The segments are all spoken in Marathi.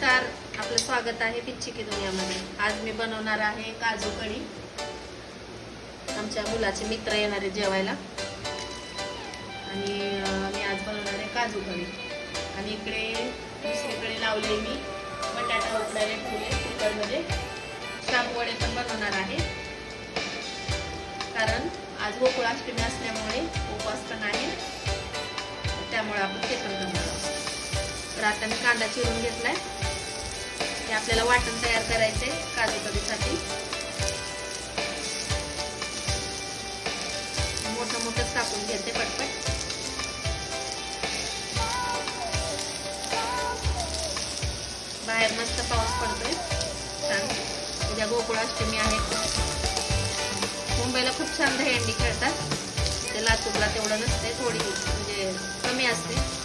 नमस्कार आपलं स्वागत आहे पिच्ची की दुनियामध्ये. आज मी बनवणार आहे काजू कढी. आमच्या मुलाचे मित्र येणार आहे जेवायला. आणि मी आज बनवणार आहे काजू कढी. आणि इकडे दुसरीकडे लावले मी. बटाटा उकडायला फुले कुकरमध्ये. शाबूवडे पण बनवणार आहे. कारण आज गोकुळाष्टमी असल्यामुळे उपवास पण आहे. त्यामुळे आपण ते पण करणार आहोत. तर आता मी कांदा चिरून घेतलाय. हे आपल्याला वाटण तयार करायचंय काजू कधीसाठी मोठं मोठं कापून घेते पटपट. बाहेर मस्त पाऊस पडतोय. छान. उद्या गोकुळाष्टमी आहे. मुंबईला खूप छान दहीहंडी खेळतात. ते लातूरला तेवढं नसते थोडी म्हणजे कमी असते.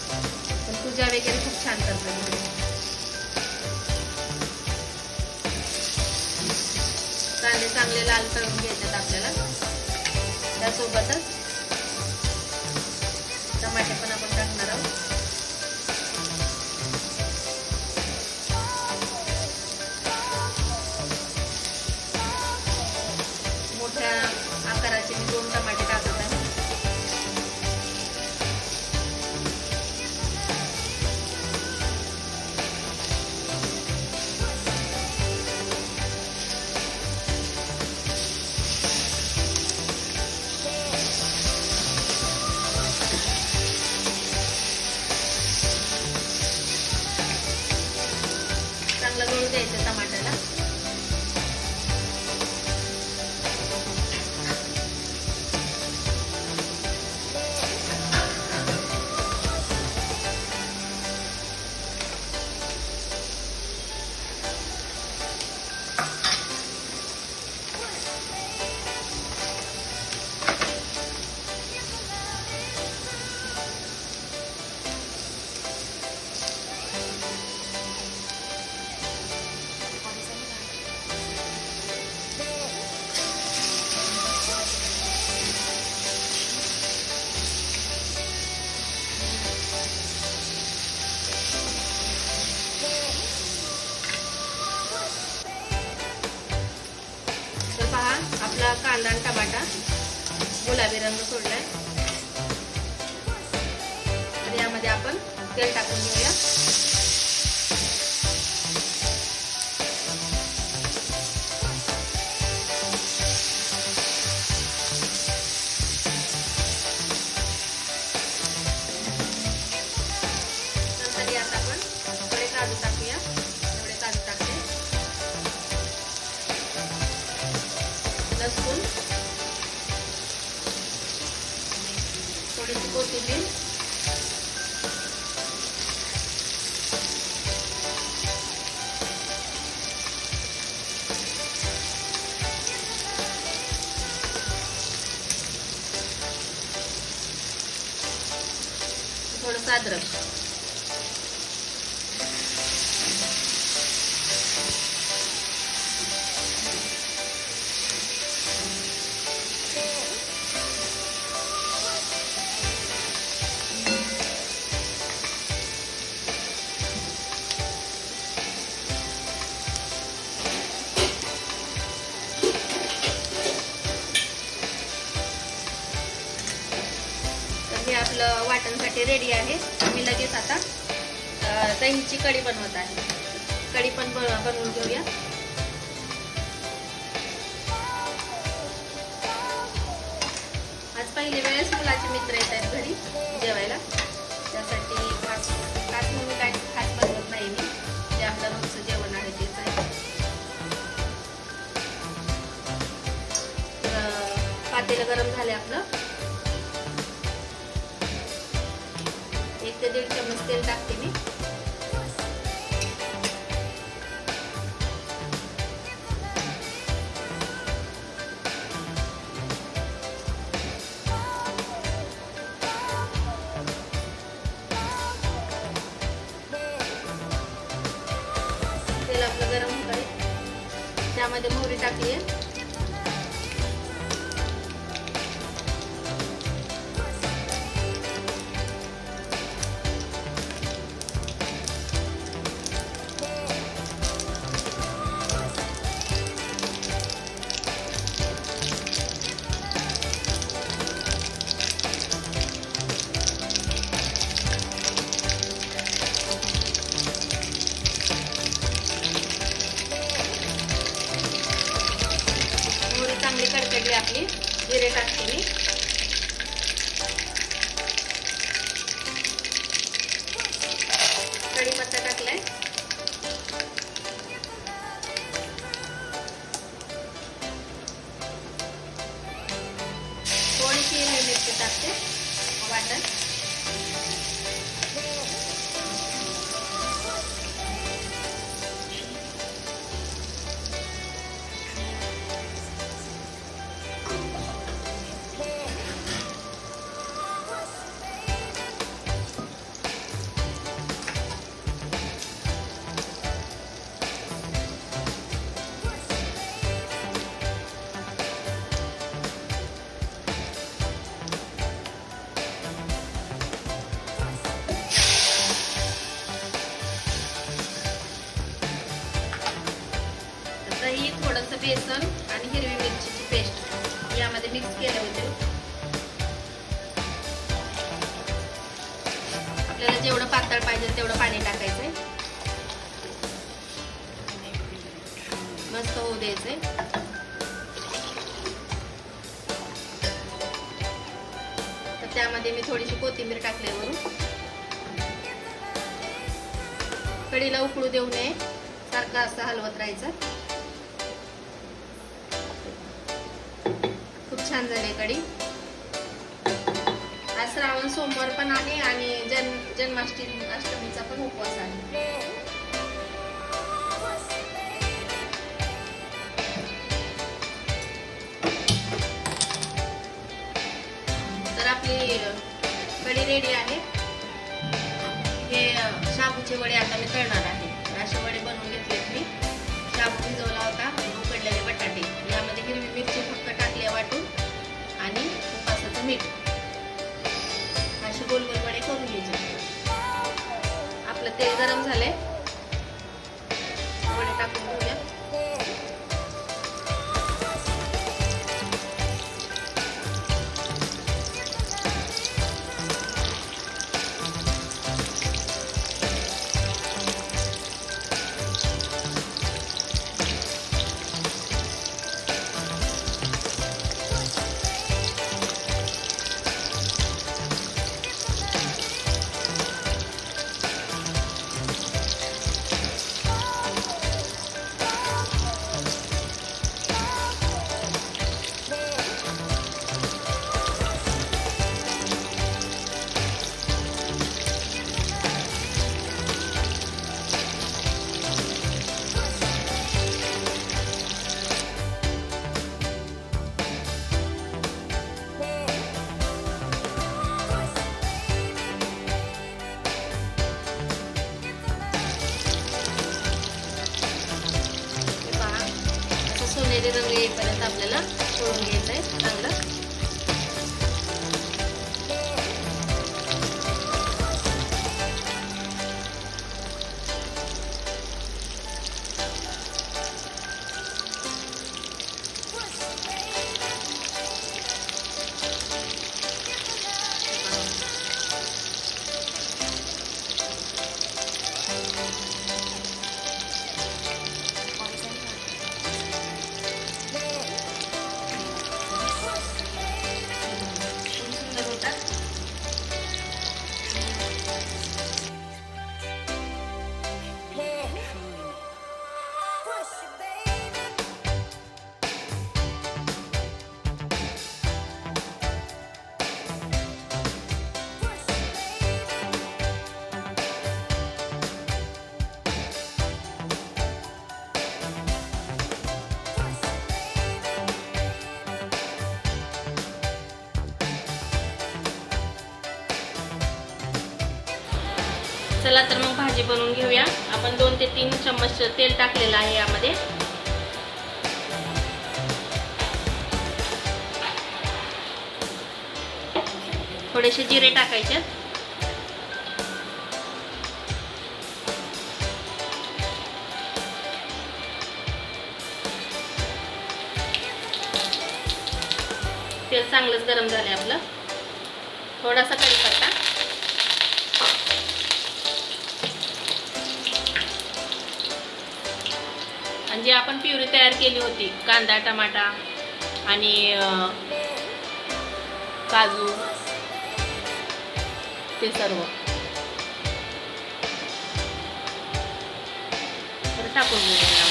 पूजा वगैरे खूप छान करतात कांदे चांगले लाल करून घ्यायच्यात आपल्याला. त्यासोबतच गुलाबी रंग सोडलाय. तर यामध्ये आपण तेल टाकून घेऊया. थोडंसं आपलं वाटणसाठी रेडी आहे. मी लगेच आता दहीची कढी बनवत आहे. कढी पण बनवून घेऊया. आज पहिली वेळेस मुलाचे मित्र येत आहेत घरी जेवायला. त्यासाठी खास खास म्हणून काय खास बनवत नाही मी. जे आपलं रोजचं जेवण आहे तेच आहे. तर, पातेलं गरम झाले आपलं. एक ते दीड चमच तेल टाकते मी. तेल आपलं गरम होत आहे त्यामध्ये मोहरी टाकली आहे आपली जिरे टाकते. मी कढीपत्ता टाकलाय. थोडीशी मिरची टाकते. वाटण. आपल्याला जेवढं पातळ पाहिजे तेवढं पाणी टाकायचंय. मस्त होऊ द्यायचंय. तर त्यामध्ये मी थोडीशी कोथिंबीर टाकली वरून. कढीला उकळू देऊ नये. सारखं असं हलवत राहायचं. खूप छान झाली कढी. श्रावण सोमवार पण आहे आणि जन जन्माष्टमी अष्टमीचा पण उपवास आहे. तर आपली कडी रेडी आहे. हे शाबूचे वडे आता मी करणार आहे. असे वडे बनवून घेतलेत मी. शाबू भिजवला होता उकडलेले बटाटे. यामध्ये हिरवी मिरची फक्त टाकल्या वाटून आणि उपासाचं मीठ. असे गोल गोल वडे करून घ्यायचे. आपलं तेल गरम झालंय. वडे टाकून घेऊया. चला तर मग भाजी बनवून घेऊया. आपण दोन ते तीन चम्मच तेल टाकलेलं आहे यामध्ये. थोडेसे जिरे टाकायचे. तेल चांगलंच गरम झालंय आपलं. थोडासा कढीपत्ता. जी आपण प्युरी तयार केली होती. कांदा टमाटा आणि काजू. ते सर्व. तर टाकून घेऊया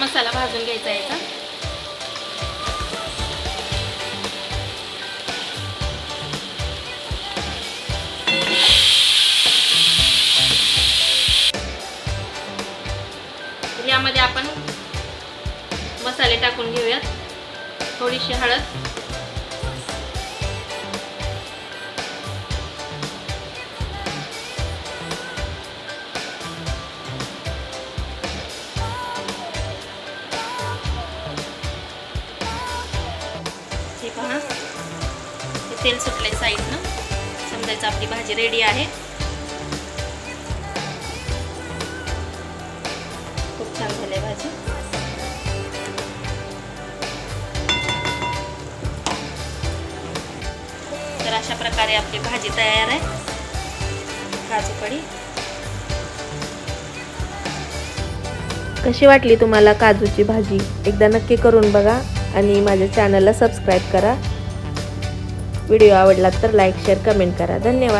मसाला भाजून घ्यायचा आहे का यामध्ये आपण मसाले टाकून घेऊयात. थोडीशी हळद. तेल सुटलंय साईडनं समजायचं आपली भाजी रेडी आहे. खूप छान झाली भाजी. तर अशा प्रकारे आपली भाजी तयार आहे. काजू कढी. कशी वाटली तुम्हाला काजूची भाजी? एकदा नक्की करून बघा आणि माझ्या चॅनलला सबस्क्राईब करा. व्हिडिओ आवडला तर लाईक शेअर कमेंट करा. धन्यवाद.